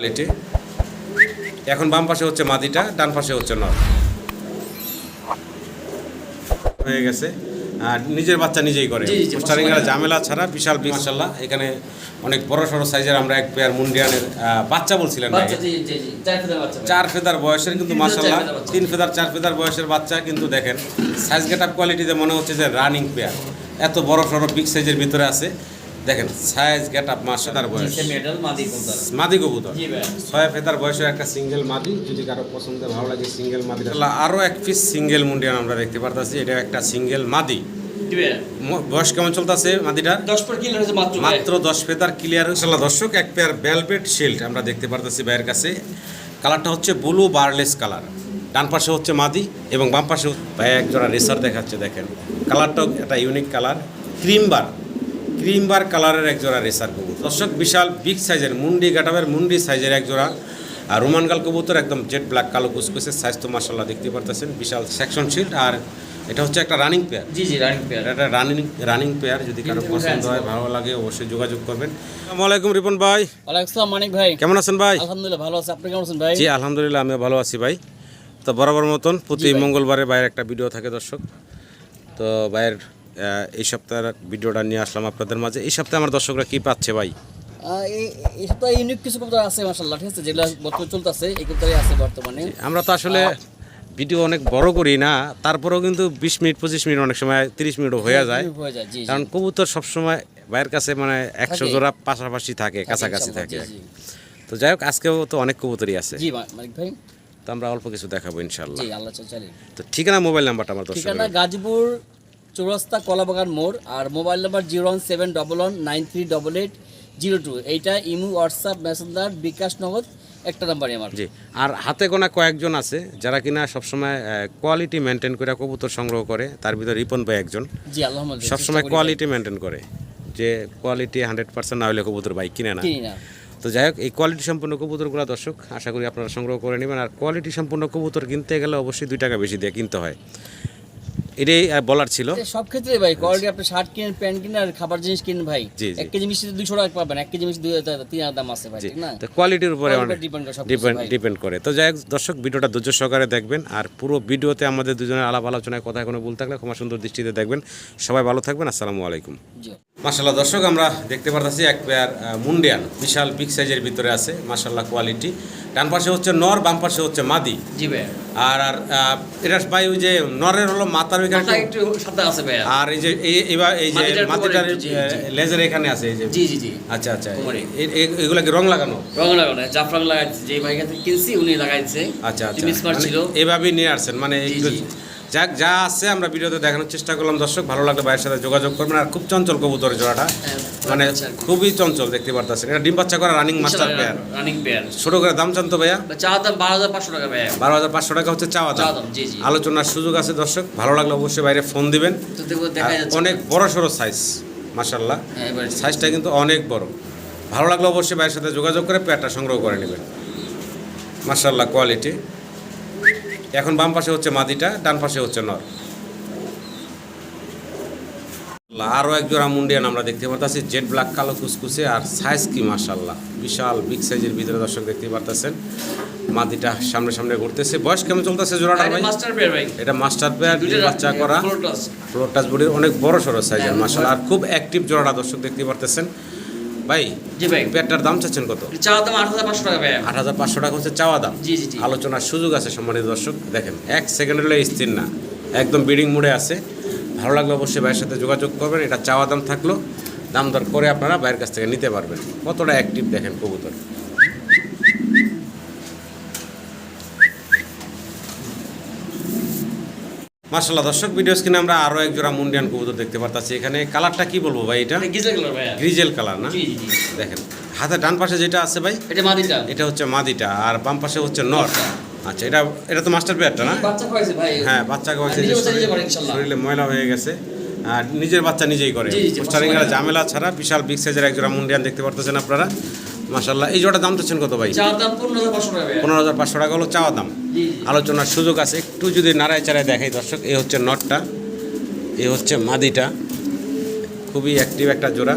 Quality এখন বাম পাশে হচ্ছে মাদিটা ডান পাশে হচ্ছে নর। হয়ে গেছে। আর নিজের বাচ্চা নিজেই করে। মাশাআল্লাহ। ঝামেলা ছাড়া বিশাল মাশাল্লাহ এখানে অনেক বড় সড়ো সাইজের আমরা এক পেয়ার মুন্ডিয়ানের বাচ্চা বলছিলেন চার ফেদার বয়সের কিন্তু বাচ্চা। তিন ফেদার চার ফেদার বয়সের বাচ্চা কিন্তু দেখেন। সাইজ গেট আপ কোয়ালিটিতে মনে হচ্ছে যে রানিং পেয়ার এত বড় সড়ো বিগ সাইজের ভিতরে আছে। দেখেন সাইজ গেট আপ মাসাদার বয়স। মাদি কোনটা কবুতর। ছয় ফেদার বয়সের একটা সিঙ্গেল মাদি যদি কারও পছন্দ ভালো লাগে সিঙ্গেল মাদি আরও এক পিস সিঙ্গেল মুন্ডিয়ান আমরা দেখতে পারতেছি এটা একটা সিঙ্গেল মাদি। জি ভাই। ম- বয়স কেমন চলতেছে হয়েছে মাত্র দশ ফেদার ক্লিয়ার ইনশাল্লাহ দর্শক এক পেয়ার বেলভেট শিল্ড আমরা দেখতে পারতেছি ভাইয়ের কাছে। কালারটা হচ্ছে ব্লু বারলেস কালার ডান পাশে হচ্ছে মাদি এবং বাম পাশে ভাই এক জোড়া রেসার দেখাচ্ছে দেখেন। কালারটাও একটা unique colour cream bar cream bar কালারের এক জোড়া রেসার কবুতর। দর্শক বিশাল বিগ সাইজের মুন্ডি গাটাবের মুন্ডি সাইজের এক জোড়া। আর রোমানগাল কবুতর একদম জেট ব্ল্যাক কালো কুসকুসের সাইজ তো মাসাল্লাহ দেখতে পারতেছেন। বিশাল সেকশন শিল্ড আর এটা হচ্ছে একটা রানিং পেয়ার জি জি রানিং পেয়ার এটা রানিং রানিং পেয়ার যদি কারও পছন্দ হয় ভালো লাগে অবশ্যই যোগাযোগ করবেন। আসসালামু আলাইকুম রিপন ভাই। ওয়ালাইকুম আসসালাম মানিক ভাই। কেমন আছেন ভাই? আলহামদুলিল্লাহ ভালো আছে। আপনি কেমন আছেন ভাই? জি আলহামদুলিল্লাহ আমি ভালো আছি ভাই। তো বরাবর মতন প্রতি মঙ্গলবারে ভাইয়ের একটা ভিডিও থাকে দর্শক। তো ভাইয়ের এই সপ্তাহের ভিডিওটা নিয়ে আসলাম আপনাদের মাঝে। এই সপ্তাহে আমার দর্শকরা কি পাচ্ছে ভাই? এই এই সপ্তাহে ইউনিক কিছু কবুতর আছে মাশাআল্লাহ ঠিক আছে যেগুলো বর্তমানে চলতেছে এই কবুতরই আছে বর্তমানে। আমরা তো আসলে ভিডিও অনেক বড় করি না তারপরেও কিন্তু বিশ মিনিট পঁচিশ মিনিট অনেক সময় তিরিশ মিনিটও হয়ে যায়। কারণ কবুতর সবসময় ভাইয়ের কাছে মানে একশো জোড়া পাশাপাশি থাকে কাছাকাছি থাকে তো যাই হোক আজকেও তো অনেক কবুতরই আছে। ভাই। তো আমরা অল্প কিছু দেখাবো ইনশাল্লাহ আল্লাহ তো ঠিকানা মোবাইল নাম্বারটা আমার ঠিকানা দর্শক গাজীপুর চৌরাস্তা কলাবাগান মোড় আর mobile number zero one seven double one nine three double eight zero two. এইটা ইমু হোয়াটসঅ্যাপ মেসেঞ্জার বিকাশ নগদ একটা নাম্বারই আমার। জি। আর হাতে গোনা কয়েকজন আছে যারা কিনা সবসময় কোয়ালিটি মেনটেন করে কবুতর সংগ্রহ করে তার ভিতরে রিপন ভাই একজন। জি আলহামদুলিল্লাহ সবসময় কোয়ালিটি মেনটেন করে যে কোয়ালিটি হান্ড্রেড পার্সেন্ট না হলে কবুতর বাইক কিনে না। না। তো যাই হোক এই কোয়ালিটি সম্পূর্ণ কবুতরগুলো দর্শক আশা করি আপনারা সংগ্রহ করে নেবেন। আর কোয়ালিটি সম্পূর্ণ কবুতর কিনতে গেলে অবশ্যই দুই টাকা বেশি দিয়ে কিনতে হয়। এটাই বলার ছিল। সব ক্ষেত্রে ভাই কোয়ালিটি আপনি শার্ট কিনেন প্যান্ট কিনেন আর খাবার জিনিস কিনেন ভাই। এক কেজি মিষ্টিতে দুশো টাকা পাবেন এক কেজি মিষ্টি দুই তিন দাম আছে ভাই ঠিক না? তো কোয়ালিটির উপরে অনেক ডিপেন্ড করে তো যাই হোক দর্শক ভিডিওটা ধৈর্য সহকারে দেখবেন আর পুরো ভিডিওতে আমাদের দুজনের আলাপ আলোচনায় কথা কোনো ভুল থাকলে ক্ষমা সুন্দর দৃষ্টিতে দেখবেন। সবাই ভালো থাকবেন আসসালামু আলাইকুম। মাসাল্লাহ দর্শক আমরা দেখতে পারতেছি এক পেয়ার মুন্ডিয়ান বিশাল বিগ সাইজের ভিতরে আছে মাসাল্লাহ কোয়ালিটি ডান পাশে হচ্ছে নর বাম পাশে হচ্ছে মাদি। জি ভাই আর আর এটা ভাই ওই যে নরের হলো মাথার ওইখানে একটু- সাদা আছে ভাই আর এই যে এই এবার এই যে মাটিটার। লেজার এখানে আছে এই যে। জি জি জি। আচ্ছা আচ্ছা। এগুলা কি রং লাগানো? রং লাগানো জাফরান লাগাইছে যে ভাই কিনছি উনি লাগাইছে। আচ্ছা আচ্ছা। মানে এভাবেই নিয়ে আসছেন মানে একটু জি। যাক যা আছে আমরা ভিডিওতে দেখানোর চেষ্টা করলাম। দর্শক ভালো লাগলে ভাইয়ের সাথে যোগাযোগ করবেন। আর খুব চঞ্চল কবুতর জোড়াটা। মানে আচ্ছা। খুবই চঞ্চল দেখতে পারতেছেন। এটা ডিম বাচ্চা করা running master pair running pair ছোট করে দাম চান তো ভাইয়া? চা দাম বারো হাজার পাঁচশো টাকা ভাই বারো হাজার পাঁচশো টাকা হচ্ছে চাওয়া দাম। আলোচনার সুযোগ আছে দর্শক। ভালো লাগলে অবশ্যই বাইরে ফোন দিবেন। অনেক বড় সড়ো সাইজ মাসাল্লাহ হ্যাঁ, সাইজটা কিন্তু অনেক বড়। ভালো লাগলে অবশ্যই ভাইয়ের সাথে যোগাযোগ করে পেয়ারটা সংগ্রহ করে নেবেন। মাসাল্লাহ কোয়ালিটি এখন বাম পাশে হচ্ছে মাদিটা ডান পাশে হচ্ছে নর। আরও এক জোড়া মুন্ডিয়ান আমরা দেখতে পারতেছি জেড ব্ল্যাক কালো কুসকুসে আর সাইজ কি মাসাল্লাহ বিশাল বিগ সাইজের ভিতরে দর্শক দেখতে পারতেছেন। মাদিটা সামনে সামনে ঘুরতেছে। বয়স কেমন চলতেছে জোড়াটা ভাই? এটা মাস্টার পেয়ার বাচ্চা করা। ফ্লোর টাচ বডির অনেক বড় সড়ো সাইজের হ্যাঁ, মাসাল আর খুব অ্যাক্টিভ জোড়াটা দর্শক দেখতে পারতেছেন। ভাই জি ভাই। দাম চাচ্ছেন কত? চা দাম আট হাজার পাঁচশো টাকা ভাই আট হাজার পাঁচশো টাকা হচ্ছে চাওয়া দাম। জি জি আলোচনার সুযোগ আছে সম্মানিত দর্শক দেখেন এক সেকেন্ড হলে স্থির না। একদম বিডিং মোড়ে আছে। ভালো লাগলে অবশ্যই ভাইয়ের সাথে যোগাযোগ করবেন এটা চাওয়া দাম থাকল। দাম দর করে আপনারা ভাইয়ের কাছ থেকে নিতে পারবেন। কতটা অ্যাক্টিভ দেখেন কবুতর। মার্শাল্লাহ দর্শক ভিডিও স্ক্রিনে আমরা আরও এক জোড়া মুন্ডিয়ান কবুতর দেখতে পারতাছি। এখানে কালারটা কি বলব ভাই এটা? গিজে কালার ভাই গ্রিজেল কালার না? জি জি জি। দেখেন হাতে ডান পাশে যেটা আছে ভাই এটা মাদিটা। এটা হচ্ছে মাদিটা আর বাম পাশে হচ্ছে নর। আচ্ছা এটা এটা তো মাস্টার পেয়ারটা না? বাচ্চা খাওয়াইছে ভাই। হ্যাঁ আর নিজে শরীরে- ময়লা হয়ে গেছে। আর নিজের বাচ্চা নিজেই করে। ঝামেলা ছাড়া বিশাল বিগ সাইজের এক জোড়া মুন্ডিয়ান দেখতে পারতেছেন আপনারা। মাশাল্লাহ এই জোড়া দাম চাচ্ছেন কত ভাই? পনেরো হাজার পাঁচশো টাকা হলো চাওয়া দাম। আলোচনার সুযোগ আছে একটু যদি নাড়ায় চাড়ায় দেখাই দর্শক এই হচ্ছে নটটা এ হচ্ছে মাদিটা। খুবই অ্যাক্টিভ একটা জোড়া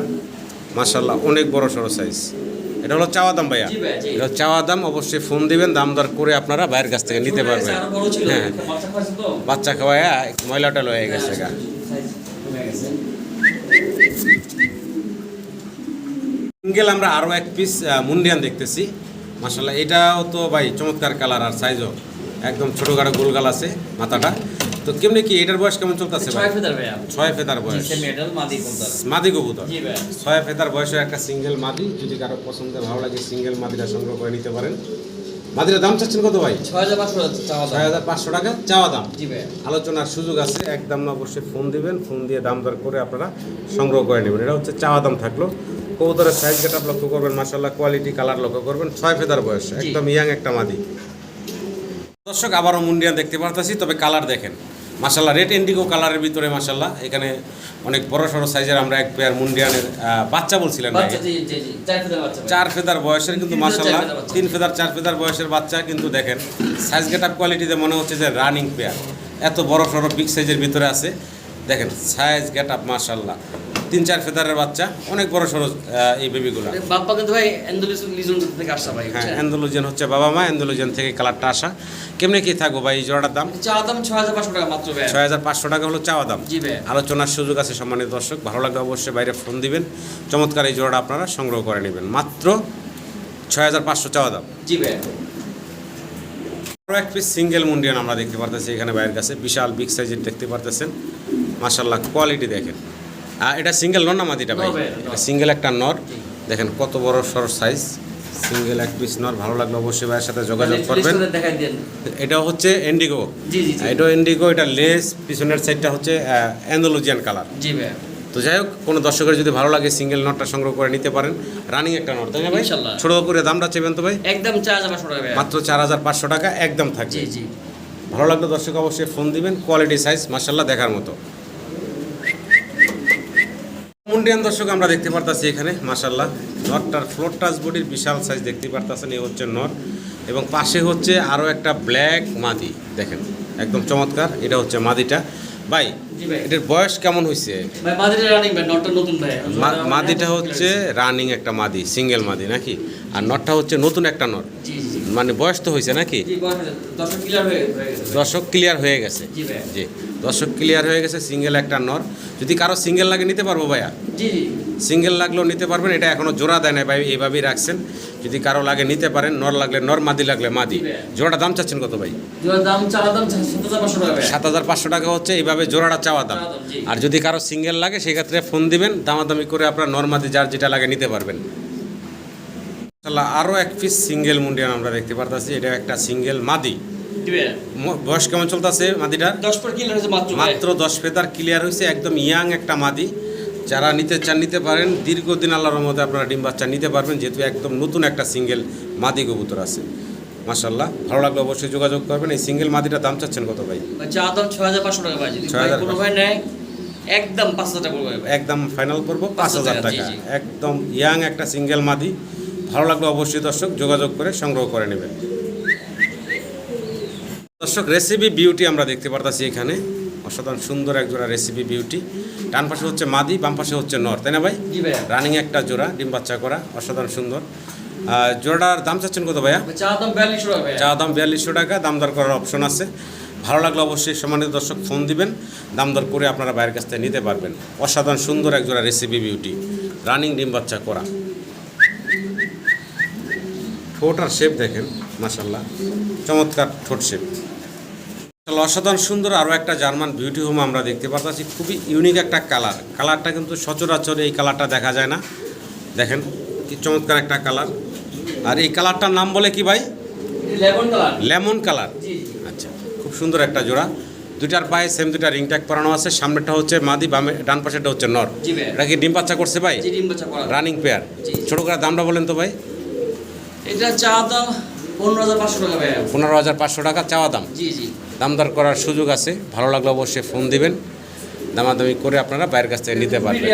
মাশাল্লাহ অনেক বড় সড়ো সাইজ এটা হলো চাওয়া দাম ভাইয়া। এটা চাওয়া দাম অবশ্যই ফোন দিবেন দাম দর করে আপনারা বাইরের কাছ থেকে নিতে পারবেন। হ্যাঁ। বাচ্চা খাওয়ায় ময়লাটা লয়ে গেছে গা সাইজ কমে গেছে সিঙ্গেল আমরা আরও এক পিস মুন্ডিয়ান দেখতেছি। মাসাল্লাহ এটাও তো ভাই চমৎকার কালার আর সাইজও একদম ছোটোখাটো গোলগাল আছে মাথাটা। তো কেমনি কি এটার বয়স কেমন চলতেছে ভাই? ছয় ফেদার বয়স। মাদি কবুতর। ছয় ফেদার বয়সের একটা সিঙ্গেল মাদি। যদি কারও পছন্দের ভালো লাগে সিঙ্গেল মাদিটা সংগ্রহ করে নিতে পারেন। মাদিটার দাম চাচ্ছেন কত ভাই? ছয় হাজার পাঁচশো টাকা চাওয়া দাম। আলোচনার সুযোগ আছে একদম না অবশ্যই ফোন দিবেন। ফোন দিয়ে দাম দর করে আপনারা সংগ্রহ করে নেবেন। এটা হচ্ছে চাওয়া দাম থাকল। কবুতরের সাইজ গেট আপ লক্ষ্য করবেন মাসাল্লাহ কোয়ালিটি কালার লক্ষ্য করবেন। ছয় ফেদার বয়স একদম ইয়াং একটা মাদি। দর্শক আবারও মুন্ডিয়ান দেখতে পারতেছি তবে কালার দেখেন। মাসাল্লাহ রেড ইন্ডিগো কালারের ভিতরে মাসাল্লাহ এখানে অনেক বড় সড়ো সাইজের আমরা এক পেয়ার মুন্ডিয়ানের বাচ্চা বলছিলেন চার ফেদার বয়সের কিন্তু মাসাল্লাহ। তিন ফেদার চার ফেদার বয়সের বাচ্চা কিন্তু দেখেন। সাইজ গেট আপ কোয়ালিটিতে মনে হচ্ছে যে রানিং পেয়ার এত বড় সড়ো বিগ সাইজের ভিতরে আছে। দেখেন সাইজ গেট আপ মাসাল্লাহ তিন চার ফেদারের বাচ্চা অনেক বড় সড়ো এই বেবিগুলো। বাপ্পা কিন্তু ভাই থেকে আসা ভাই হ্যাঁ বুঝছেন? হচ্ছে বাবা মা অ্যান্ডোলোজেন থেকে কালারটা আসা। কেমনি কি থাকব ভাই এই জোড়াটার দাম? চা দাম ছয় হাজার পাঁচশো টাকা মাত্র ভাই। ছয় হাজার পাঁচশো টাকা হলো চাওয়া দাম। জি ভাই। আলোচনার সুযোগ আছে সম্মানিত দর্শক ভালো লাগলে অবশ্যই বাইরে ফোন দিবেন। চমৎকার এই জোড়াটা আপনারা সংগ্রহ করে নেবেন। মাত্র ছয় হাজার পাঁচশো চাওয়া দাম। জি ভাই। আরও এক পিস সিঙ্গেল মুন্ডিয়ান আমরা দেখতে পারতেছি এখানে বাইরের কাছে। বিশাল বিগ সাইজের দেখতে পারতেছেন। মাশাল্লাহ কোয়ালিটি দেখেন। এটা সিঙ্গেল নর না মাদিটা ভাই? এটা সিঙ্গেল একটা নর। দেখেন কত বড় সর সাইজ সিঙ্গেল এক পিস নর ভালো লাগলে অবশ্যই ভাইয়ের সাথে যোগাযোগ করবেন। এটা হচ্ছে এন্ডিগো এটা ইন্ডিগো এটা লেস পিছনের সাইডটা হচ্ছে অ্যান্ডোলজিয়ান কালার জি ভাই তো যাই হোক কোনো দর্শকের যদি ভালো লাগে সিঙ্গেল নটটা সংগ্রহ করে নিতে পারেন। রানিং একটা নট তাই না ভাই। ছোট করে দামটা চেবেন তো ভাই? একদম চার হাজার পাঁচশো টাকা মাত্র চার হাজার পাঁচশো টাকা একদম থাকবে। জি ভালো লাগলে দর্শক অবশ্যই ফোন দিবেন। কোয়ালিটি সাইজ মার্শাল্লাহ দেখার মতো। মুন্ডিয়ান দর্শক আমরা দেখতে পারতাছি এখানে মার্শাল্লাহ নটটার ফ্লোর টাচ বডির বিশাল সাইজ দেখতে পারতাছেন এই হচ্ছে নট। এবং পাশে হচ্ছে আরও একটা ব্ল্যাক মাদি দেখেন একদম চমৎকার এটা হচ্ছে মাদিটা। ভাই এটার বয়স কেমন হয়েছে মাদিটা হচ্ছে রানিং একটা মাদি সিঙ্গেল মাদি নাকি? আর নটটা হচ্ছে নতুন একটা নট। মানে বয়স তো হয়েছে নাকি? দর্শক ক্লিয়ার হয়ে গেছে। জি। দর্শক ক্লিয়ার হয়ে গেছে সিঙ্গেল একটা নর। যদি কারও সিঙ্গেল লাগে নিতে পারব ভাইয়া? জি সিঙ্গেল লাগলেও নিতে পারবেন এটা এখনও জোড়া দেয় না ভাই এইভাবেই রাখছেন। যদি কারও লাগে নিতে পারেন নর লাগলে নর মাদি লাগলে মাদি। জোড়াটা দাম চাচ্ছেন কত ভাই? দাম সাত হাজার পাঁচশো টাকা হচ্ছে এইভাবে জোড়াটা চাওয়া দাম। আর যদি কারও সিঙ্গেল লাগে সেক্ষেত্রে ফোন দিবেন দামাদামি করে আপনার নর মাদি যার যেটা লাগে নিতে পারবেন। আরও এক পিস সিঙ্গেল মুন্ডিয়ান আমরা দেখতে পারতাছি এটা একটা সিঙ্গেল মাদি। বয়স কেমন চলতেছে দশ হয়েছে মাত্র। মাত্র দশ ফেদার ক্লিয়ার হয়েছে একদম ইয়াং একটা মাদি। যারা নিতে চান নিতে পারেন। দীর্ঘদিন আল্লাহর মধ্যে আপনারা ডিম বাচ্চা নিতে পারবেন যেহেতু একদম নতুন একটা সিঙ্গেল মাদি কবুতর আছে। মাশাল্লাহ ভালো লাগলে অবশ্যই যোগাযোগ করবেন। এই সিঙ্গেল মাদিটার দাম চাচ্ছেন কত ভাই? ভাই চা দাম ছয় হাজার পাঁচশো টাকা ভাই। যদি ভাই 6,500 কোনো ভাই নেয় একদম পাঁচ হাজার টাকা একদম ফাইনাল করব পাঁচ হাজার, টাকা একদম ইয়াং একটা সিঙ্গেল মাদি। ভালো লাগলে অবশ্যই দর্শক যোগাযোগ করে সংগ্রহ করে নেবেন। দর্শক রেসিপি বিউটি আমরা দেখতে পারতাছি এখানে। অসাধারণ সুন্দর এক জোড়া রেসিপি বিউটি ডান পাশে হচ্ছে মাদি বাম পাশে হচ্ছে নর তাই না ভাই? রানিং একটা জোড়া ডিম বাচ্চা করা অসাধারণ সুন্দর। জোড়াটার দাম চাচ্ছেন কত ভাইয়া? চা দাম বিয়াল্লিশশো টাকা দাম দর করার অপশন আছে। ভালো লাগলে অবশ্যই সম্মানিত দর্শক ফোন দিবেন। দাম দর করে আপনারা বাইরের কাছ থেকে নিতে পারবেন। অসাধারণ সুন্দর এক জোড়া রেসিপি বিউটি রানিং ডিম বাচ্চা করা। ঠোঁট আর শেপ দেখেন মাসাল্লাহ চমৎকার ঠোঁট শেপ অসাধারণ সুন্দর আরও একটা জার্মান বিউটি হোম আমরা দেখতে পাচ্ছি খুবই ইউনিক একটা কালার কালারটা কিন্তু সচরাচর এই কালারটা দেখা যায় না। দেখেন কি চমৎকার একটা কালার আর এই কালারটার নাম বলে কি ভাই? লেমন কালার আচ্ছা খুব সুন্দর একটা জোড়া। দুইটার পায়ে সেম দুইটা রিং ট্যাগ পরানো আছে। সামনেরটা হচ্ছে মাদি বামে ডান পাশেরটা হচ্ছে নর। এটা কি ডিম বাচ্চা করছে ভাই? Running pair. ছোট করে দামটা বলেন তো ভাই। এটা চা দাম পনেরো হাজার পাঁচশো টাকা পনেরো হাজার পাঁচশো টাকা চাওয়া দাম। জি জি। দাম দর করার সুযোগ আছে ভালো লাগলে অবশ্যই ফোন দিবেন। দামাদামি করে আপনারা বাইরের কাছ থেকে নিতে পারবেন।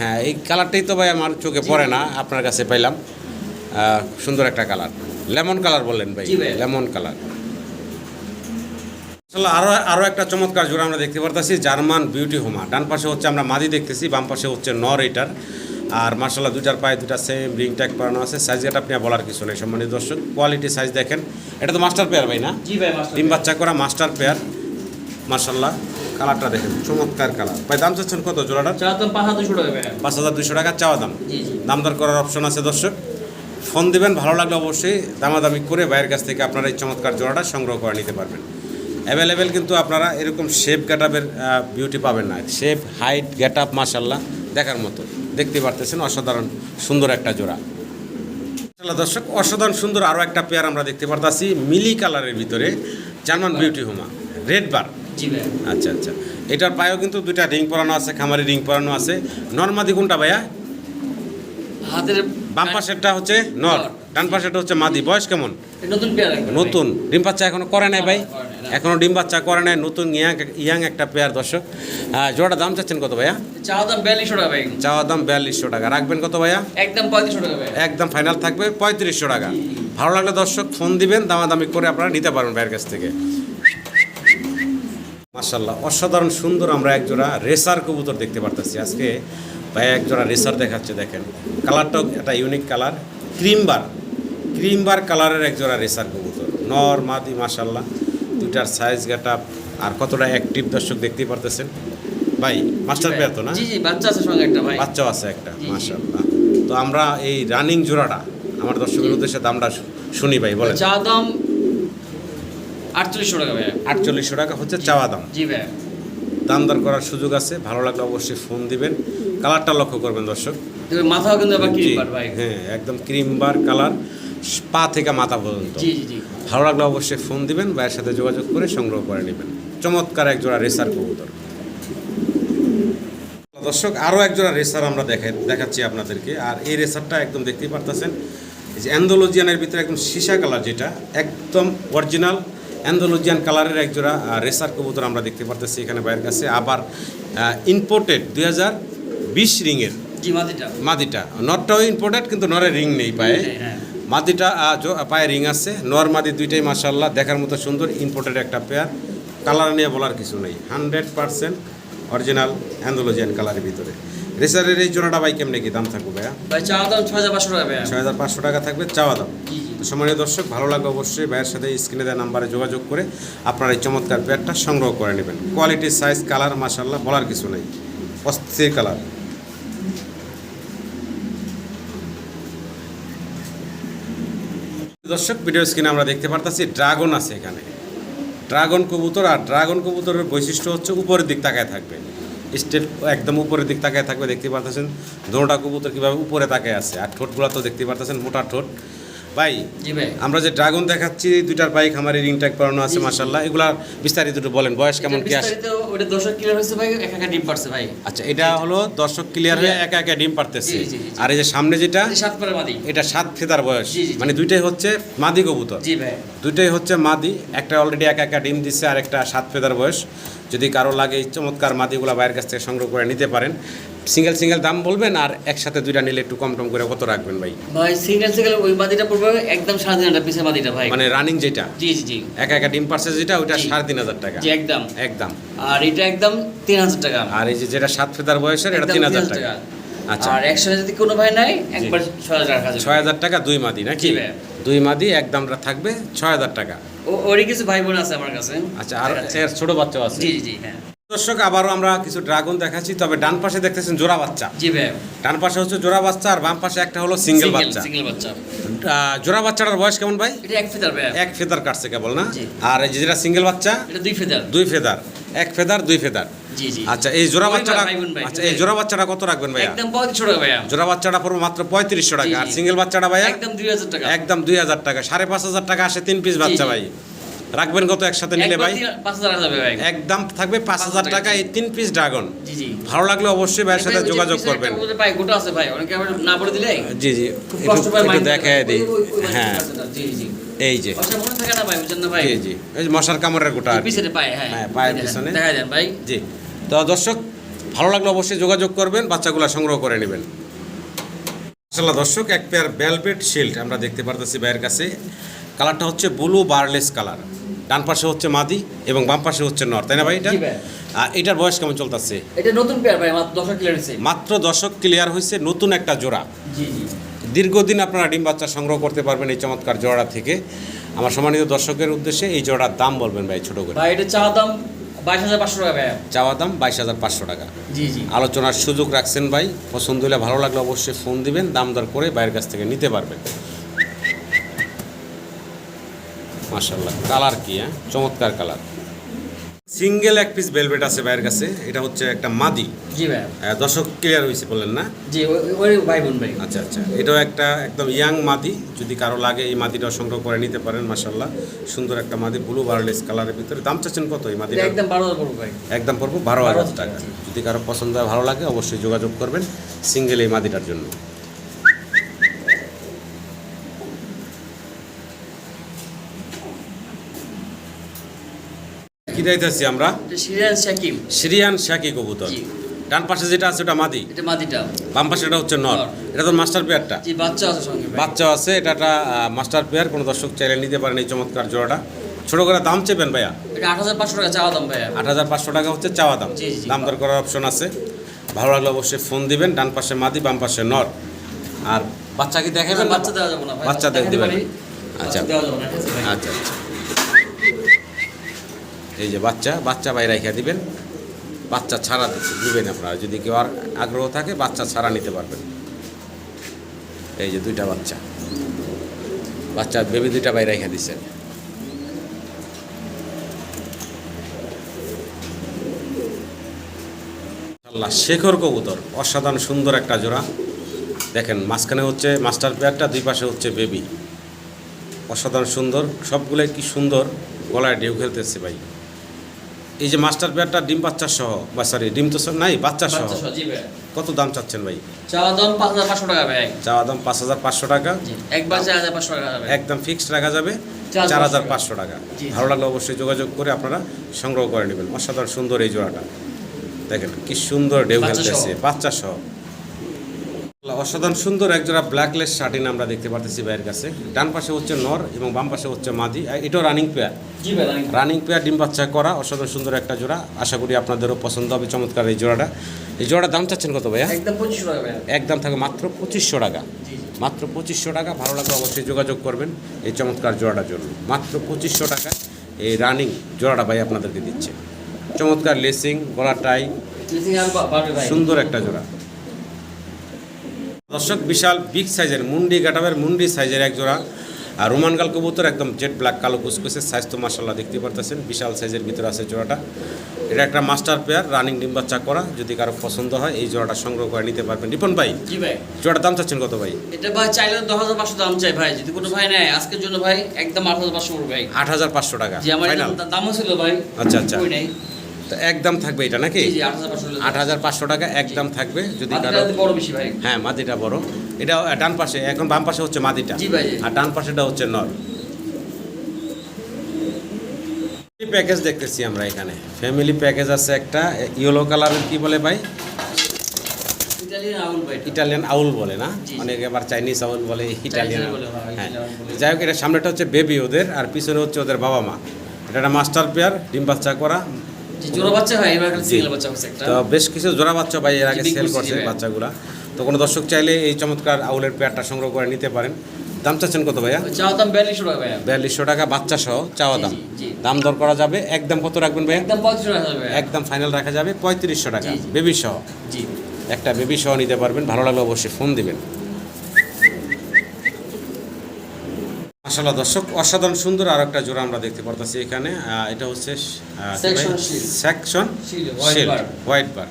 হ্যাঁ এই কালারটাই তো ভাই আমার চোখে পড়ে না আপনার কাছে পাইলাম। সুন্দর একটা কালার। লেমন কালার বললেন ভাই ভাই। Lemon colour. আসলে আরও আরও একটা চমৎকার জোড়া আমরা দেখতে পারতেছি জার্মান বিউটি হোমা। ডান পাশে হচ্ছে আমরা মাদি দেখতেছি বাম পাশে হচ্ছে নর এটার। আর মার্শাল্লাহ দুটার পায়ে দুটা সেম রিং ট্যাগ করানো আছে। সাইজ গেট আপনি বলার কিছু নেই সম্মানিত দর্শক। কোয়ালিটি সাইজ দেখেন। এটা তো মাস্টার পেয়ার ভাই না? জি ভাই মাস্টার ডিম বাচ্চা করা মাস্টার পেয়ার মার্শাল্লাহ কালারটা দেখেন চমৎকার কালার ভাই দাম চাচ্ছেন কত জোড়াটা পাঁচ হাজার দুশো টাকা চাওয়া দাম। দাম দর করার অপশন আছে দর্শক। ফোন দিবেন ভালো লাগলে অবশ্যই দামাদামি করে বাইরের কাছ থেকে আপনারা এই চমৎকার জোড়াটা সংগ্রহ করে নিতে পারবেন। অ্যাভেলেবেল কিন্তু আপনারা এরকম শেপ গেট আপের বিউটি পাবেন না। শেপ হাইট গেট আপ মাসাল্লাহ দেখার মতো। দেখতে পারতেছেন অসাধারণ সুন্দর একটা জোড়া। দর্শক অসাধারণ সুন্দর আরও একটা পেয়ার আমরা দেখতে পারতাছি মিলি কালারের ভিতরে German beauty homer red bar আচ্ছা আচ্ছা। এটার পায়েও কিন্তু দুইটা রিং পরানো আছে খামারি রিং পরানো আছে। নর্মাদি কোনটা ভাইয়া? হাতের বাম পাশেরটা হচ্ছে নর। ডান পাশেরটা হচ্ছে মাদি। বয়স কেমন? নতুন ডিম বাচ্চা এখনও করে নাই ভাই? এখনও ডিম বাচ্চা করে নাই নতুন ইয়াং ইয়াং একটা পেয়ার দর্শক। জোড়াটা দাম চাচ্ছেন কত ভাইয়া? চা দাম বিয়াল্লিশশো টাকা ভাই। চাওয়া দাম বিয়াল্লিশশো টাকা। রাখবেন কত ভাইয়া? একদম পঁয়ত্রিশশো টাকা একদম ফাইনাল থাকবে পঁয়ত্রিশশো টাকা। ভালো লাগলে দর্শক ফোন দিবেন দামাদামি করে আপনারা নিতে পারবেন ভাইয়ের কাছ থেকে। মার্শাল্লাহ অসাধারণ সুন্দর আমরা এক জোড়া রেসার কবুতর দেখতে পারতেছি। আজকে ভাই এক জোড়া রেসার দেখাচ্ছে দেখেন। কালারটাও একটা ইউনিক কালার। ক্রিমবার ক্রিমবার কালারের এক জোড়া রেসার কবুতর। নর মাদি মাশাল্লাহ দুইটার সাইজ গেটা আর কতটা অ্যাক্টিভ দর্শক দেখতেই পারতেছেন। ভাই মাস্টার পেয়ার তো না? জি জি বাচ্চা আছে সঙ্গে একটা ভাই। বাচ্চাও আছে একটা। মাশাল্লাহ তো আমরা এই রানিং জোড়াটা আমার দর্শকের উদ্দেশ্যে দামটা শুনি ভাই বলেন। চা দাম আটচল্লিশশো টাকা ভাই আটচল্লিশশো টাকা হচ্ছে চাওয়া দাম। জি ভাই দাম দর করার সুযোগ আছে ভালো লাগলে অবশ্যই ফোন দিবেন। কালারটা লক্ষ্য করবেন দর্শক। মাথাও কিন্তু আবার ক্রিম ভাই। হ্যাঁ একদম ক্রিম বার কালার পা থেকে মাথা পর্যন্ত। জি জি জি। ভালো লাগলে অবশ্যই ফোন দিবেন ভাইয়ের সাথে যোগাযোগ করে সংগ্রহ করে নেবেন। চমৎকার এক জোড়া রেসার কবুতর। দর্শক আরও এক জোড়া রেসার আমরা দেখাই দেখাচ্ছি আপনাদেরকে। আর এই রেসারটা একদম দেখতেই পারতেছেন এই যে অ্যান্ডোলজিয়ানের ভিতরে একদম সীসা কালার যেটা একদম অরিজিনাল অ্যান্ডোলজিয়ান কালারের এক জোড়া রেসার কবুতর আমরা দেখতে পারতেছি এখানে বাইরের কাছে। আবার ইম্পোর্টেড দুই হাজার বিশ রিংয়ের। মাদিটা। নরটাও ইম্পোর্টেড কিন্তু নরের রিং নেই পায়ে। হ্যাঁ। মাদিটা পায়ে রিং আছে। নর মাদি দুইটাই মাসাল্লাহ দেখার মতো সুন্দর ইম্পোর্টেড একটা পেয়ার কালার নিয়ে বলার কিছু নেই। হান্ড্রেড পার্সেন্ট অরিজিনাল অ্যান্ডোলজিয়ান কালারের ভিতরে। রেসারের এই জোড়াটা ভাই কেমনে কি দাম থাকবে ভাইয়া? ভাই চা দাম ছয় হাজার পাঁচশো টাকা ছয় হাজার পাঁচশো টাকা থাকবে চাওয়া দাম। সম্মানীয় দর্শক ভালো লাগবে অবশ্যই ভাইয়ের সাথে স্ক্রিনে দেওয়া নাম্বারে যোগাযোগ করে আপনার এই চমৎকার পেয়ারটা সংগ্রহ করে নেবেন। কোয়ালিটি সাইজ কালার মাসাল্লাহ বলার কিছু নেই। অস্থির কালার দর্শক ভিডিও স্ক্রিনে আমরা দেখতে পারতেছি ড্রাগন আছে এখানে। ড্রাগন কবুতর, আর ড্রাগন কবুতরের বৈশিষ্ট্য হচ্ছে উপরের দিক তাকায় থাকবে। স্টেপ একদম উপরের দিক তাকায় থাকবে, দেখতে পারতেছেন। দোনোটা কবুতর কীভাবে উপরে তাকায় আছে। আর ঠোঁটগুলো তো দেখতে পারতেছেন, মোটা ঠোঁট। ভাই আমরা যে ড্রাগন দেখাচ্ছি দুইটার বাইক আমার রিং ট্যাগ করানো আছে। মাসাল্লাহ এগুলার বিস্তারিত একটু বলেন বয়স কেমন কি আছে ওটা দর্শক ক্লিয়ার হয়েছে ভাই এক একা ডিম পারছে ভাই। আচ্ছা এটা হলো দর্শক ক্লিয়ার হয়ে একা একা ডিম পারতেছে। আর এই যে সামনে যেটা সাত পারে মাদি। এটা সাত ফেদার বয়স। মানে দুইটাই হচ্ছে মাদি কবুতর। জি ভাই। দুইটাই হচ্ছে মাদি একটা অলরেডি একা একা ডিম দিচ্ছে আর একটা সাত ফেদার বয়স। যদি কারও লাগে চমৎকার মাদিগুলো বাইরের কাছ থেকে সংগ্রহ করে নিতে পারেন। সিঙ্গেল সিঙ্গেল দাম বলবেন আর একসাথে দুইটা নিলে একটু কম টম করে কত রাখবেন ভাই? ভাই সিঙ্গেল সিঙ্গেল ওই মাদিটা পড়বে একদম সাড়ে তিন হাজার পিসের মাদিটা ভাই। মানে রানিং যেটা? জি জি জি। একা একা ডিম পারছে যেটা ওইটা। সাড়ে তিন হাজার টাকা। জি একদম। একদম। আর এটা একদম তিন হাজার টাকা। আর এই যে যেটা সাত ফেদার বয়সের এটা তিন হাজার 3,000 টাকা। আচ্ছা। আর একশো যদি কোনো ভাই নাই একবার ছয় হাজার টাকা ছয় হাজার টাকা দুই মাদি নাকি? দুই মাদি এক দামটা থাকবে ছয় হাজার টাকা। ওরই কিছু ভাই বোন আছে আমার কাছে। আচ্ছা আর ছোট বাচ্চাও আছে। জি জি হ্যাঁ। দর্শক আবারও আমরা কিছু ড্রাগন দেখাচ্ছি তবে ডান পাশে দেখতেছেন জোড়া বাচ্চা। জি ভাই ডান পাশে হচ্ছে জোড়া বাচ্চা আর বাম পাশে একটা হলো সিঙ্গেল বাচ্চা। সিঙ্গেল বাচ্চা। জোড়া বাচ্চাটার বয়স কেমন ভাই? এটা এক ফেদার ভাই এক ফেদার কাটছে কেবল না? আর এই যে যেটা সিঙ্গেল বাচ্চা এটা দুই ফেদার। দুই ফেদার। এক ফেদার দুই ফেদার। আচ্ছা এই জোড়া বাচ্চাটা আচ্ছা এই জোড়া বাচ্চাটা কত রাখবেন ভাইয়া? একদম পঁয়ত্রিশশো টাকা ভাইয়া। জোড়া বাচ্চাটা পড়বে মাত্র পঁয়ত্রিশশো টাকা। আর সিঙ্গেল বাচ্চাটা ভাইয়া একদম দুই হাজার টাকা। একদম দুই হাজার টাকা। সাড়ে পাঁচ হাজার টাকা আসে তিন পিস বাচ্চা। ভাই। রাখবেন কত একসাথে নিলে ভাই? একদম থাকবে পাঁচ হাজার টাকা, এই তিন পিস ড্রাগন ভালো লাগলে অবশ্যই ভাইয়ের সাথে যোগাযোগ করবেন। জি জি। দেখায় দিই। হ্যাঁ। এই যে। ভাই জি জি। এই যে মশার কামড়ের গোটা হ্যাঁ। হ্যাঁ, পায়ের পিছনে। দেখা জি। তো দর্শক ভালো লাগলে অবশ্যই যোগাযোগ করবেন বাচ্চাগুলো সংগ্রহ করে নেবেন। আসলে দর্শক এক পেয়ার বেলভেট শিল্ড আমরা দেখতে পারতেছি ভাইয়ের কাছে। কালারটা হচ্ছে ব্লু বার্লেস কালার ডান পাশে হচ্ছে মাদি এবং বাম পাশে হচ্ছে নর তাই না ভাই এটা? আর এটার বয়স কেমন চলতেছে? এটা নতুন পেয়ার ভাই মাত্র দশটা ক্লিয়ারেন্সে মাত্র দশক ক্লিয়ার হয়েছে নতুন একটা জোড়া। জি জি। দীর্ঘদিন আপনারা ডিম বাচ্চা সংগ্রহ করতে পারবেন এই চমৎকার জোড়া থেকে। আমার সম্মানিত দর্শকের উদ্দেশ্যে এই জোড়ার দাম বলবেন ভাই ছোট করে। ভাই এটা চাওয়া দাম বাইশ হাজার পাঁচশো টাকা ভাই চাওয়া দাম বাইশ হাজার পাঁচশো টাকা। জি জি। আলোচনার সুযোগ রাখছেন ভাই। পছন্দ হলে ভালো লাগলে অবশ্যই ফোন দিবেন দাম দর করে বাইরের কাছ থেকে নিতে পারবেন। মাশাল্লাহ কালার কি হ্যাঁ? চমৎকার কালার। সিঙ্গেল এক পিস ভেলভেট আছে বাইরের কাছে এটা হচ্ছে একটা মাদি। জি ভাই। দর্শক ক্লিয়ার হয়েছে বললেন না? জি ওই- ভাই বোন ভাই। আচ্ছা আচ্ছা। এটাও একটা একদম ইয়াং মাদি যদি কারও লাগে এই মাদিটা সংগ্রহ করে নিতে পারেন মাশাল্লাহ সুন্দর একটা মাদি ব্লু বার্লেস কালারের ভিতরে। দাম চাচ্ছেন কত এই মাদিটা একদম বারো হাজার ভাই। একদম পড়ব বারো হাজার টাকা। যদি কারও পছন্দ হয় ভালো লাগে অবশ্যই যোগাযোগ করবেন সিঙ্গেল এই মাদিটার জন্য। কি দেখতেছি আমরা? এটা সিরিয়াল শাকিম সিরিয়ান শাকি কবুতর। ডান পাশে যেটা আছে ওটা মাদি? এটা মাদিটা। বাম পাশে এটা হচ্ছে নর। এটা তো মাস্টার পেয়ারটা জি বাচ্চা আছে সঙ্গে বাচ্চা আছে এটা একটা মাস্টার পেয়ার কোনো দর্শক চাইলে নিতে পারেন এই চমৎকার জোড়াটা। ছোটো করে দাম চেপেন ভাইয়া? এটা আট হাজার পাঁচশো টাকা চাওয়া দাম ভাই আট হাজার পাঁচশো টাকা হচ্ছে চাওয়া দাম। দাম দর করার অপশন আছে। ভালো লাগলে অবশ্যই ফোন দিবেন ডান পাশে মাদি বাম পাশে নর। আর বাচ্চা কি দেখাবেন? বাচ্চা দেওয়া যাবে না বাচ্চা দেখাতে দিবেন। আচ্ছা। আচ্ছা আচ্ছা। এই যে বাচ্চা বাচ্চা বাইরে রেখে দিবেন, বাচ্চা ছাড়া দিবেন আপনারা। যদি কেউ আর আগ্রহ থাকে, বাচ্চা ছাড়া নিতে পারবেন। এই যে দুইটা বাচ্চা। বাচ্চা বেবি দুইটা বাইরে রেখে দিচ্ছেন। আল্লাহ শেখর কবুতর, অসাধারণ সুন্দর একটা জোড়া। দেখেন, মাঝখানে হচ্ছে মাস্টার পেয়ারটা, দুই পাশে হচ্ছে বেবি অসাধারণ সুন্দর, সবগুলোই কি সুন্দর, গলায় ঢেউ খেলতেছে ভাই। এই যে মাস্টার পেয়ারটা ডিম বাচ্চা সহ বা সরি ডিম তো নাই বাচ্চা সহ? কত দাম চাচ্ছেন ভাই? চাওয়া দাম পাঁচ হাজার পাঁচশো টাকা ভাই। চাওয়া দাম পাঁচ হাজার পাঁচশো টাকা। জি একবার চার হাজার পাঁচশো টাকা একদম ফিক্সড রাখা যাবে চার হাজার পাঁচশো টাকা। ভালো লাগলে অবশ্যই যোগাযোগ করে আপনারা সংগ্রহ করে নেবেন। অসাধারণ সুন্দর এই জোড়াটা। দেখেন কি সুন্দর ঢেউ বাচ্চা খেলতেছে বাচ্চা সহ। অসাধারণ সুন্দর এক জোড়া ব্ল্যাকলেস শার্টিন আমরা দেখতে পারতেছি ভাইয়ের কাছে। ডান পাশে হচ্ছে নর এবং বাম পাশে হচ্ছে মাদি। এটাও রানিং পেয়ার রানিং। পেয়ার ডিম বাচ্চা করা অসাধারণ সুন্দর একটা জোড়া। আশা করি আপনাদেরও পছন্দ হবে চমৎকার এই জোড়াটা। এই জোড়ার দাম চাচ্ছেন কত ভাইয়া? একদম পঁচিশশো টাকা একদম থাকে মাত্র পঁচিশশো টাকা। মাত্র পঁচিশশো টাকা ভালো লাগলে অবশ্যই যোগাযোগ করবেন এই চমৎকার জোড়াটার জন্য। মাত্র পঁচিশশো টাকা এই রানিং জোড়াটা ভাই আপনাদেরকে দিচ্ছে। চমৎকার লেসিং গলা টাই সুন্দর একটা জোড়া। দর্শক বিশাল বিগ সাইজের মুন্ডি গাটাবের মুন্ডি সাইজের এক জোড়া। আর রোমানগাল কবুতর একদম জেড ব্ল্যাক কালো কুসকুসের সাইজ তো মাসাল্লাহ দেখতে পারতেছেন বিশাল সাইজের ভিতরে আছে জোড়াটা। এটা একটা মাস্টার পেয়ার রানিং ডিম বাচ্চা করা যদি কারও পছন্দ হয় এই জোড়াটা সংগ্রহ করে নিতে পারবেন। রিপন ভাই জি ভাই। জোড়ার দাম চাচ্ছেন কত ভাই? এটা ভাই চাইলে দশ হাজার পাঁচশো দাম চাই ভাই যদি কোনো ভাই নেয় আজকের জন্য ভাই একদম আট হাজার পাঁচশো পড়বে ভাই। আট হাজার পাঁচশো টাকা জি আমার দামও ছিল ভাই আচ্ছা, আচ্ছা। তো একদম থাকবে এটা নাকি? আট হাজার পাঁচশো টাকা একদম থাকবে যদি কারও হ্যাঁ মাদিটা বড়। এটা ডান পাশে এখন বাম পাশে হচ্ছে মাদিটা। আর ডান পাশেটা হচ্ছে নর প্যাকেজ দেখতেছি আমরা এখানে। ফ্যামিলি প্যাকেজ আছে একটা ইয়েলো কালারের কি বলে ভাই? ইটালিয়ান আউল বলে না। অনেকে আবার চাইনিজ আউল বলে ইটালিয়ান হ্যাঁ, হ্যাঁ। যাই হোক এটা সামনেটা হচ্ছে বেবি ওদের আর পিছনে হচ্ছে ওদের বাবা মা এটা একটা মাস্টার পেয়ার ডিম বাচ্চা করা। জোড়া বাচ্চা ভাই এবার সিঙ্গেল বাচ্চা হচ্ছে একটা। তো বেশ কিছু জোড়া বাচ্চা ভাই এর আগে সেল করছে বাচ্চাগুলা। তো কোনো দর্শক চাইলে এই চমৎকার আউলের পেয়ারটা সংগ্রহ করে নিতে পারেন। দাম চাচ্ছেন কত ভাইয়া? চাওয়া দাম বিয়াল্লিশশো টাকা ভাই বিয়াল্লিশশো টাকা বাচ্চা সহ চাওয়া দাম। দাম দর করা যাবে একদম কত রাখবেন ভাইয়া? একদম টাকা একদম ফাইনাল রাখা যাবে পঁয়ত্রিশশো টাকা। বেবি সহ। একটা বেবি সহ নিতে পারবেন ভালো লাগলে অবশ্যই ফোন দিবেন। মাসাল্লাহ দর্শক অসাধারণ সুন্দর আর একটা জোড়া আমরা দেখতে পারতেছি এখানে। এটা হচ্ছে section white bar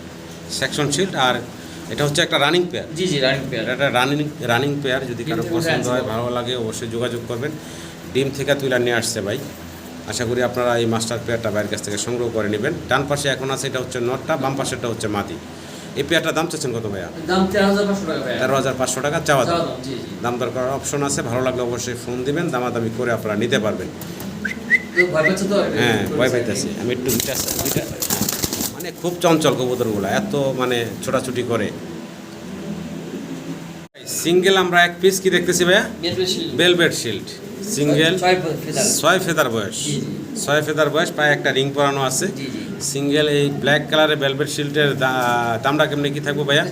section shield আর এটা হচ্ছে একটা রানিং পেয়ার জি জি রানিং পেয়ার এটা একটা রানিং রানিং পেয়ার যদি কারও পছন্দ হয় ভালো লাগে অবশ্যই যোগাযোগ করবেন। ডিম থেকে তুলে নিয়ে আসছে ভাই। আশা করি আপনারা এই মাস্টার পেয়ারটা বাইরের কাছ থেকে সংগ্রহ করে নেবেন। ডান পাশে এখন আছে এটা হচ্ছে নটটা বাম পাশেরটা হচ্ছে মাদি এই পেয়ারটার দাম চাচ্ছেন কত ভাইয়া? দাম তেরো হাজার পাঁচশো টাকা চাওয়া দাম। দাম দর করার অপশন আছে ভালো লাগলে অবশ্যই ফোন দিবেন দামাদামি করে আপনারা নিতে পারবেন। হ্যাঁ ভয় পাইতেছি। আমি একটু দুইটা দুইটা মানে খুব চঞ্চল কবুতরগুলো এত মানে ছোটাছুটি করে। সিঙ্গেল আমরা এক পিস কি দেখতেছি ভাইয়া? বেলভেট শিল্ড সিঙ্গেল ছয় ফেদার। বয়স। ছয় ফেদার বয়স প্রায় একটা রিং পরানো আছে। সিঙ্গেল এই ব্ল্যাক কালারের ভেলভেট শিল্ডের দামটা কেমনি কি থাকবে ভাইয়া?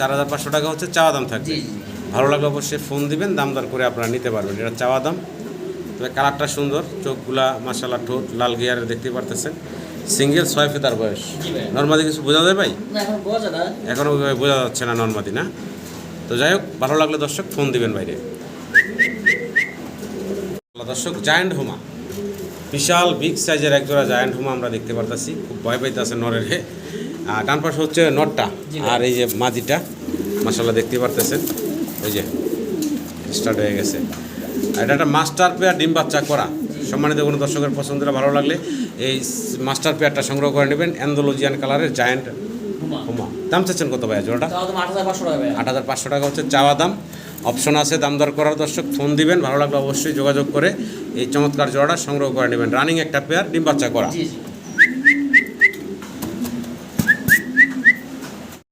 চার হাজার পাঁচশো টাকা হচ্ছে চাওয়া দাম থাকবে। ভালো লাগলে অবশ্যই ফোন দিবেন দাম দর করে আপনারা নিতে পারবেন। এটা চাওয়া দাম। তবে কালারটা সুন্দর চোখগুলা মাসাল্লাহ ঠোঁট লাল গিয়ারে দেখতে পারতেছেন। সিঙ্গেল ছয় ফেদার বয়স। নর্মাদি কিছু বোঝা যায় ভাই? এখন বোঝা যাচ্ছে না নর্মাদি না? তো যাই হোক ভালো লাগলে দর্শক ফোন দিবেন বাইরে। দর্শক জায়ান্ট হোমা। বিশাল বিগ সাইজের একজোড়া জায়ান্ট হোমা আমরা দেখতে পারতাছি। খুব ভয় পাইতেছে নরের হে। আর ডান পাশে হচ্ছে নটটা। আর এই যে মাদিটা মাসাল্লাহ দেখতে পারতেছেন। ওই যে স্টার্ট হয়ে গেছে। এটা একটা মাস্টার পেয়ার ডিম বাচ্চা করা। সম্মানিত কোনো দর্শকের পছন্দের ভালো লাগলে এই মাস্টার পেয়ারটা সংগ্রহ করে নেবেন। অ্যান্ডোলজিয়ান কালারের জায়ান্ট হুমা। দাম চাচ্ছেন কত ভাইয়া জোড়াটা? আট হাজার পাঁচশো টাকা হচ্ছে চাওয়া দাম। অপশন আছে দাম দর করার। দর্শক ফোন দিবেন ভালো লাগলে অবশ্যই যোগাযোগ করে এই চমৎকার জোড়াটা সংগ্রহ করে নেবেন। রানিং একটা পেয়ার ডিম বাচ্চা করা।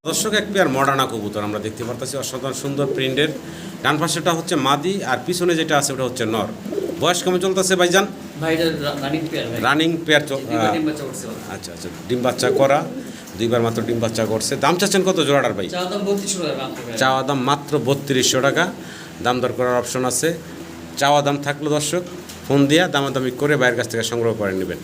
দর্শক এক পেয়ার মডার্না কবুতর আমরা দেখতে পারতেছি অসাধারণ সুন্দর প্রিন্টের। ডান পাশেটা হচ্ছে মাদি আর পিছনে যেটা আছে ওটা হচ্ছে নর। বয়স কেমন চলতেছে ভাইজান? ভাই। Running pair running pair. আচ্ছা আচ্ছা ডিম বাচ্চা করা। দুইবার মাত্র ডিম বাচ্চা করছে। দাম চাচ্ছেন কত জোড়াটার ভাই? চাওয়া দাম মাত্র বত্রিশশো টাকা। দাম দর করার অপশন আছে। চাওয়া দাম থাকল দর্শক ফোন দিয়া দামাদামি করে বাইরের কাছ থেকে সংগ্রহ করে নেবেন।